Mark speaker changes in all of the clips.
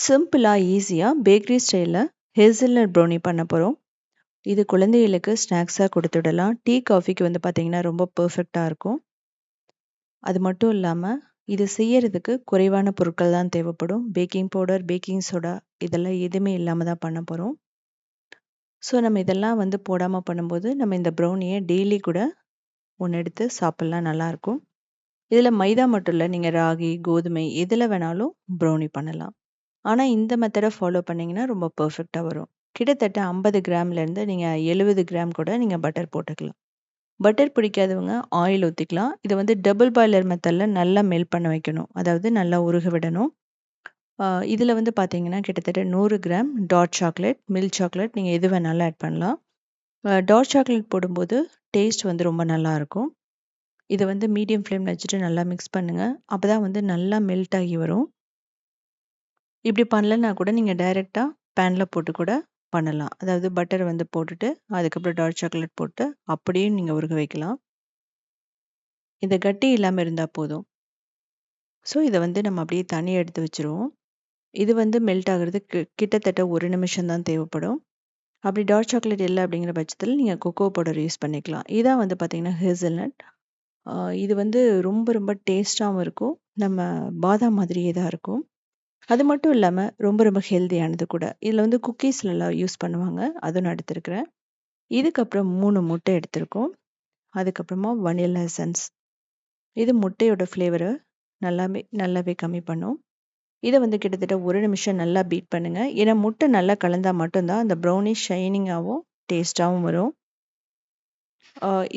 Speaker 1: சிம்பிளாக ஈஸியாக பேக்கரி ஸ்டைலில் ஹேசல்நட் ப்ரௌனி பண்ண போகிறோம் இது குழந்தைகளுக்கு ஸ்நாக்ஸாக கொடுத்துடலாம். டீ காஃபிக்கு வந்து பார்த்திங்கன்னா ரொம்ப பர்ஃபெக்டாக இருக்கும். அது மட்டும் இல்லாமல் இது செய்யறதுக்கு குறைவான பொருட்கள் தான் தேவைப்படும். பேக்கிங் பவுடர் பேக்கிங் சோடா இதெல்லாம் எதுவுமே இல்லாமல் தான் பண்ண போகிறோம் ஸோ நம்ம இதெல்லாம் வந்து போடாமல் பண்ணும்போது நம்ம இந்த ப்ரௌனியை டெய்லி கூட ஒன்று எடுத்து சாப்பிட்லாம் நல்லாயிருக்கும் இதில் மைதா மட்டும் இல்லை நீங்கள் ராகி கோதுமை எதில் வேணாலும் ப்ரௌனி பண்ணலாம். ஆனால் இந்த மெத்தடை ஃபாலோ பண்ணிங்கன்னா ரொம்ப பர்ஃபெக்டாக வரும். கிட்டத்தட்ட ஐம்பது கிராம்லேருந்து நீங்கள் எழுபது கிராம் கூட நீங்கள் பட்டர் போட்டுக்கலாம். பட்டர் பிடிக்காதவங்க ஆயில் ஊற்றிக்கலாம் இதை வந்து டபுள் பாய்லர் மெத்தடில் நல்லா மெல்ட் பண்ண வைக்கணும். அதாவது நல்லா உருக விடணும். இதில் வந்து பார்த்தீங்கன்னா கிட்டத்தட்ட நூறு gram dark chocolate milk chocolate நீங்கள் எது வேணாலும் ஆட் பண்ணலாம். டார்க் சாக்லேட் போடும்போது டேஸ்ட் வந்து ரொம்ப நல்லாயிருக்கும் இதை வந்து மீடியம் ஃப்ளேமில் வச்சுட்டு நல்லா மிக்ஸ் பண்ணுங்கள் அப்போ தான் வந்து நல்லா மெல்ட் ஆகி வரும். இப்படி பண்ணலன்னா கூட நீங்கள் டைரெக்டாக பேனில் போட்டு கூட பண்ணலாம். அதாவது பட்டர் வந்து போட்டுட்டு அதுக்கப்புறம் டார்க் சாக்லேட் போட்டு அப்படியும் நீங்கள் உருக வைக்கலாம். இந்த கட்டி இல்லாமல் இருந்தால் போதும். ஸோ இதை வந்து நம்ம அப்படியே தனியாக எடுத்து வச்சுருவோம். இது வந்து மெல்ட் ஆகிறது கிட்டத்தட்ட ஒரு நிமிஷம் தான் தேவைப்படும். அப்படி டார்க் சாக்லேட் இல்லை அப்படிங்கிற பட்சத்தில் நீங்கள் கொக்கோ பவுடர் யூஸ் பண்ணிக்கலாம். இதான் வந்து பார்த்தீங்கன்னா ஹேசல்நட் இது வந்து ரொம்ப ரொம்ப டேஸ்ட்டாகவும் இருக்கும். நம்ம பாதாம் மாதிரியே தான் இருக்கும். அது மட்டும் இல்லாமல் ரொம்ப ரொம்ப ஹெல்த்தியானது கூட. இதில் வந்து குக்கீஸ்லலாம் யூஸ் பண்ணுவாங்க. அதுவும் நான் எடுத்துருக்கிறேன். இதுக்கப்புறம் மூணு முட்டை எடுத்திருக்கோம். அதுக்கப்புறமா வனிலா எசன்ஸ் இது முட்டையோட ஃப்ளேவரை நல்லாவே நல்லாவே கம்மி பண்ணும். இதை வந்து கிட்டத்தட்ட ஒரு நிமிஷம் நல்லா பீட் பண்ணுங்கள் ஏன்னா முட்டை நல்லா கலந்தால் மட்டும்தான் அந்த ப்ரௌனி ஷைனிங்காகவும் டேஸ்ட்டாகவும் வரும்.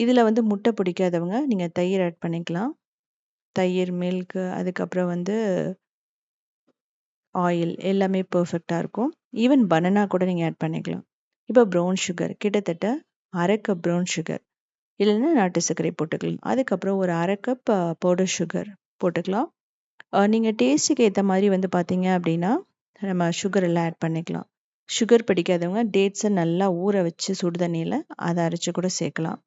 Speaker 1: இதில் வந்து முட்டை பிடிக்காதவங்க நீங்கள் தயிர் ஆட் பண்ணிக்கலாம். தயிர் மில்க்கு அதுக்கப்புறம் வந்து ஆயில் எல்லாமே பர்ஃபெக்டாக இருக்கும். ஈவன் பனானா கூட நீங்கள் ஆட் பண்ணிக்கலாம். இப்போ ப்ரௌன் சுகர் கிட்டத்தட்ட அரை கப் ப்ரௌன் சுகர் இல்லைன்னா நாட்டு சர்க்கரை போட்டுக்கலாம். அதுக்கப்புறம் ஒரு அரை கப் பவுடர் சுகர் போட்டுக்கலாம். நீங்கள் டேஸ்ட்டுக்கு ஏற்ற மாதிரி வந்து பார்த்தீங்க அப்படின்னா நம்ம சுகர் எல்லாம் ஆட் பண்ணிக்கலாம். சுகர் பிடிக்காதவங்க டேட்ஸை நல்லா ஊற வச்சு சுடு தண்ணியில் அதை அரைச்சி கூட சேர்க்கலாம்.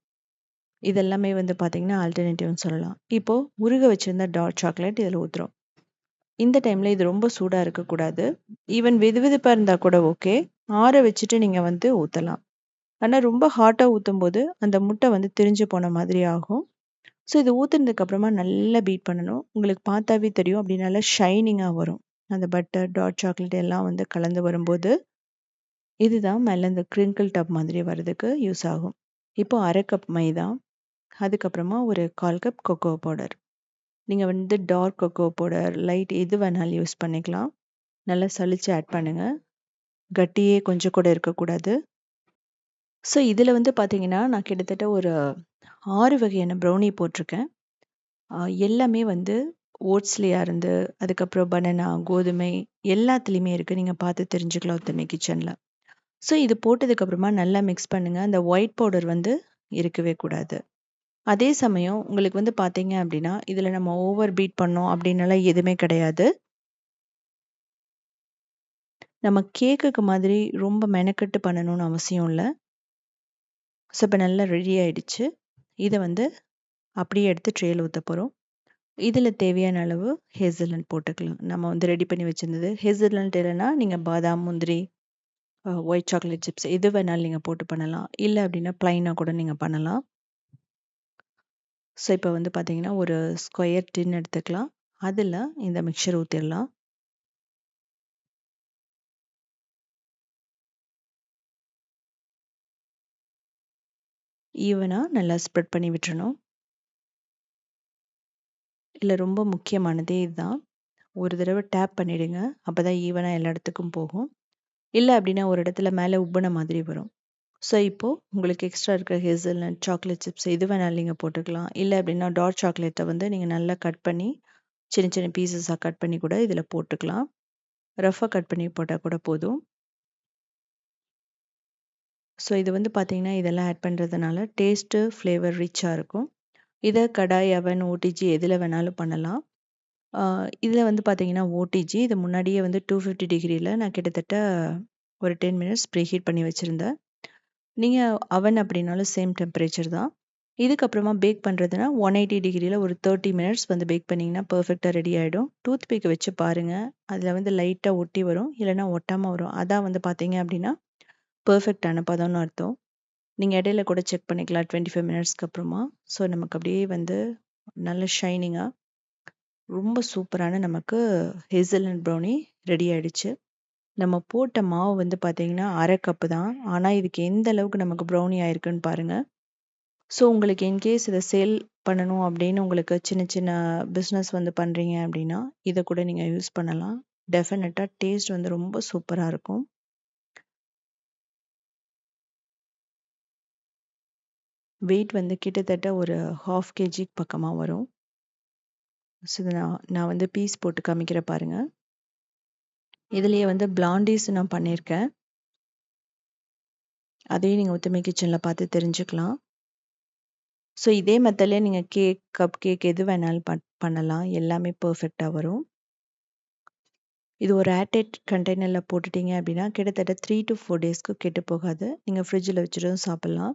Speaker 1: இதெல்லாமே வந்து பார்த்தீங்கன்னா ஆல்டர்னேட்டிவ்னு சொல்லலாம். இப்போது உருக வச்சுருந்த டார்க் சாக்லேட் இதில் ஊற்றுறோம் இந்த டைமில் இது ரொம்ப சூடாக இருக்கக்கூடாது. ஈவன் வெது வெதுப்பாக இருந்தால் கூட ஓகே ஆற வச்சுட்டு நீங்கள் வந்து ஊற்றலாம் ஆனால் ரொம்ப ஹாட்டாக ஊற்றும் போது அந்த முட்டை வந்து திரிஞ்சு போன மாதிரி ஆகும். ஸோ இது ஊற்றுனதுக்கப்புறமா நல்லா பீட் பண்ணணும். உங்களுக்கு பார்த்தாவே தெரியும். அப்படி நல்லா ஷைனிங்காக வரும். அந்த பட்டர் டார்க் சாக்லேட் எல்லாம் வந்து கலந்து வரும்போது இதுதான் மேலே இந்த க்ரிங்கிள் டப் மாதிரி வர்றதுக்கு யூஸ் ஆகும். இப்போ அரை கப் மைதா அதுக்கப்புறமா ஒரு கால் கப் கொக்கோ பவுடர் நீங்கள் வந்து டார்க் கொக்கோ பவுடர் லைட் எது வேணாலும் யூஸ் பண்ணிக்கலாம். நல்லா சளிச்சு ஆட் பண்ணுங்கள் கட்டியே கொஞ்சம் கூட இருக்கக்கூடாது. ஸோ இதில் வந்து பார்த்தீங்கன்னா நான் கிட்டத்தட்ட ஒரு ஆறு வகையான ப்ரௌனி போட்டிருக்கேன். எல்லாமே வந்து ஓட்ஸ்லேயா இருந்து அதுக்கப்புறம் பனானா கோதுமை எல்லாத்துலேயுமே இருக்குது நீங்கள் பார்த்து தெரிஞ்சுக்கலாம் ஒத்தமை கிச்சனில் ஸோ இது போட்டதுக்கப்புறமா நல்லா மிக்ஸ் பண்ணுங்கள் அந்த ஒயிட் பவுடர் வந்து இருக்கவே கூடாது. அதே சமயம் உங்களுக்கு வந்து பார்த்தீங்க அப்படின்னா இதில் நம்ம ஓவர் பீட் பண்ணோம் அப்படின்னலாம் எதுவுமே கிடையாது. நம்ம கேக்குக்கு மாதிரி ரொம்ப மெனக்கெட்டு பண்ணணும்னு அவசியம் இல்லை. ஸோ இப்போ நல்லா ரெடி ஆயிடுச்சு. இதை வந்து அப்படியே எடுத்து ட்ரேயில் ஊற்ற போகிறோம் இதில் தேவையான அளவு ஹேசல்நட் போட்டுக்கலாம். நம்ம வந்து ரெடி பண்ணி வச்சுருந்தது ஹேசல்நட் இல்லைன்னா நீங்கள் பாதாம் முந்திரி ஒயிட் சாக்லேட் சிப்ஸ் எது வேணாலும் நீங்கள் போட்டு பண்ணலாம். இல்லை அப்படின்னா ப்ளைனாக கூட நீங்கள் பண்ணலாம். ஸோ இப்போ வந்து பார்த்தீங்கன்னா ஒரு ஸ்கொயர் டின் எடுத்துக்கலாம். அதில் இந்த மிக்சர் ஊற்றிடலாம் ஈவனாக நல்லா ஸ்ப்ரெட் பண்ணி விட்டுறணும். இல்லை ரொம்ப முக்கியமானதே இதுதான். ஒரு தடவை டேப் பண்ணிவிடுங்க அப்போ தான் ஈவனாக எல்லா இடத்துக்கும் போகும். இல்லை அப்படின்னா ஒரு இடத்துல மேலே உப்புன மாதிரி வரும். ஸோ இப்போது உங்களுக்கு எக்ஸ்ட்ரா இருக்கிற ஹேசல்நட் சாக்லேட் சிப்ஸ் எது வேணாலும் நீங்கள் போட்டுக்கலாம். இல்லை அப்படின்னா டார்க் சாக்லேட்டை வந்து நீங்கள் நல்லா கட் பண்ணி சின்ன சின்ன பீசஸாக கட் பண்ணி கூட இதில் போட்டுக்கலாம். ரஃபாக கட் பண்ணி போட்டால் கூட போதும். ஸோ இது வந்து பார்த்திங்கன்னா இதெல்லாம் ஆட் பண்ணுறதுனால டேஸ்ட்டு ஃப்ளேவர் ரிச்சாக இருக்கும். இதை கடாய் அவன் ஓடிஜி எதில் வேணாலும் பண்ணலாம். இதில் வந்து பார்த்தீங்கன்னா ஓடிஜி இது முன்னாடியே வந்து டூ ஃபிஃப்டி டிகிரியில் நான் கிட்டத்தட்ட ஒரு டென் மினிட்ஸ் ப்ரீ ஹீட் பண்ணி வச்சுருந்தேன். நீங்கள் அவன் அப்படின்னாலும் சேம் டெம்பரேச்சர் தான். இதுக்கப்புறமா பேக் பண்ணுறதுனா ஒன் எயிட்டி டிகிரியில் ஒரு தேர்ட்டி மினிட்ஸ் வந்து பேக் பண்ணிங்கன்னா பர்ஃபெக்டாக ரெடி ஆகிடும் டூத் பிக் வச்சு பாருங்கள் அதில் வந்து லைட்டாக ஒட்டி வரும். இல்லைனா ஒட்டாமல் வரும். அதான் வந்து பார்த்தீங்க அப்படின்னா பர்ஃபெக்டான பதம்னு அர்த்தம். நீங்கள் இடையில கூட செக் பண்ணிக்கலாம் டுவெண்ட்டி ஃபைவ் மினிட்ஸ்க்கு அப்புறமா. ஸோ நமக்கு அப்படியே வந்து நல்ல ஷைனிங்காக ரொம்ப சூப்பரான நமக்கு ஹேசல்நட் ப்ரௌனி ரெடி ஆயிடுச்சு. நம்ம போட்ட மாவு வந்து பார்த்தீங்கன்னா அரை கப்பு தான். ஆனால் இதுக்கு எந்த அளவுக்கு நமக்கு ப்ரௌனி ஆயிருக்குன்னு பாருங்கள் ஸோ உங்களுக்கு இன்கேஸ் இதை சேல் பண்ணணும் அப்படின்னு உங்களுக்கு சின்ன சின்ன பிஸ்னஸ் வந்து பண்ணுறீங்க அப்படின்னா இதை கூட நீங்கள் யூஸ் பண்ணலாம். டெஃபினட்டாக டேஸ்ட் வந்து ரொம்ப சூப்பராக இருக்கும். வெயிட் வந்து கிட்டத்தட்ட ஒரு ஹாஃப் கேஜி பக்கமாக வரும். ஸோ இதை நான் நான் வந்து பீஸ் போட்டு காமிக்கிற பாருங்கள் இதுலேயே வந்து பிளாண்டிஸ் நான் பண்ணியிருக்கேன். அதையும் நீங்கள் ஒத்துமை கிச்சனில் பார்த்து தெரிஞ்சுக்கலாம். ஸோ இதே மெத்தட்லேயே நீங்கள் கேக் கப் கேக் எது வேணாலும் பண் பண்ணலாம். எல்லாமே பர்ஃபெக்டாக வரும். இது ஒரு ஏர்டைட் கண்டெய்னரில் போட்டுட்டீங்க அப்படின்னா கிட்டத்தட்ட த்ரீ டு ஃபோர் டேஸ்க்கு கெட்டு போகாது. நீங்கள் ஃப்ரிட்ஜில் வச்சுட்டும் சாப்பிட்லாம்.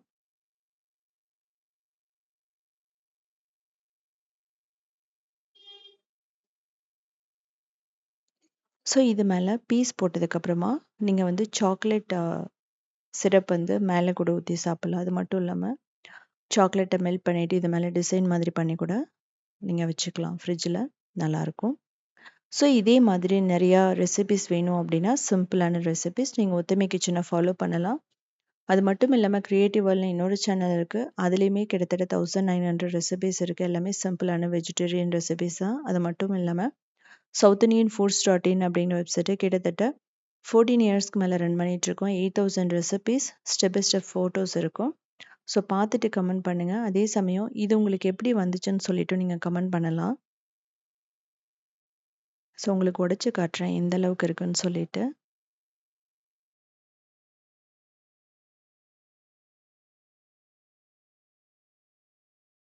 Speaker 1: ஸோ இது மேலே பீஸ் போட்டதுக்கப்புறமா நீங்கள் வந்து சாக்லேட் சிரப் வந்து மேலே கூட ஊற்றி சாப்பிட்லாம். அது மட்டும் இல்லாமல் சாக்லேட்டை மெல்ட் பண்ணிவிட்டு இது மேலே டிசைன் மாதிரி பண்ணி கூட நீங்கள் வச்சுக்கலாம். ஃப்ரிட்ஜில் நல்லாயிருக்கும் ஸோ இதே மாதிரி நிறையா ரெசிபிஸ் வேணும் அப்படின்னா சிம்பிளான ரெசிபிஸ் நீங்கள் ஒத்துமை கிச்சனை ஃபாலோ பண்ணலாம். அது மட்டும் இல்லாமல் க்ரியேட்டிவ் வேர்ல்னு இன்னொரு சேனல் இருக்குது அதுலேயுமே கிட்டத்தட்ட தௌசண்ட் நைன் ஹண்ட்ரட் ரெசிபிஸ் இருக்குது எல்லாமே சிம்பிளான வெஜிடேரியன் ரெசிபிஸ் தான். அது மட்டும் இல்லாமல் South Indian foods dot in அப்படிங்கிற வெப்சைட்டு கிட்டத்தட்ட ஃபோர்டீன் இயர்ஸ்க்கு மேலே ரன் பண்ணிகிட்ருக்கோம் eight thousand recipes step by step photos இருக்கும். ஸோ பார்த்துட்டு கமெண்ட் பண்ணுங்கள் அதே சமயம் இது உங்களுக்கு எப்படி வந்துச்சுன்னு சொல்லிவிட்டு நீங்கள் கமெண்ட் பண்ணலாம். ஸோ உங்களுக்கு உடச்சி காட்டுறேன் எந்த அளவுக்கு இருக்குன்னு சொல்லிட்டு.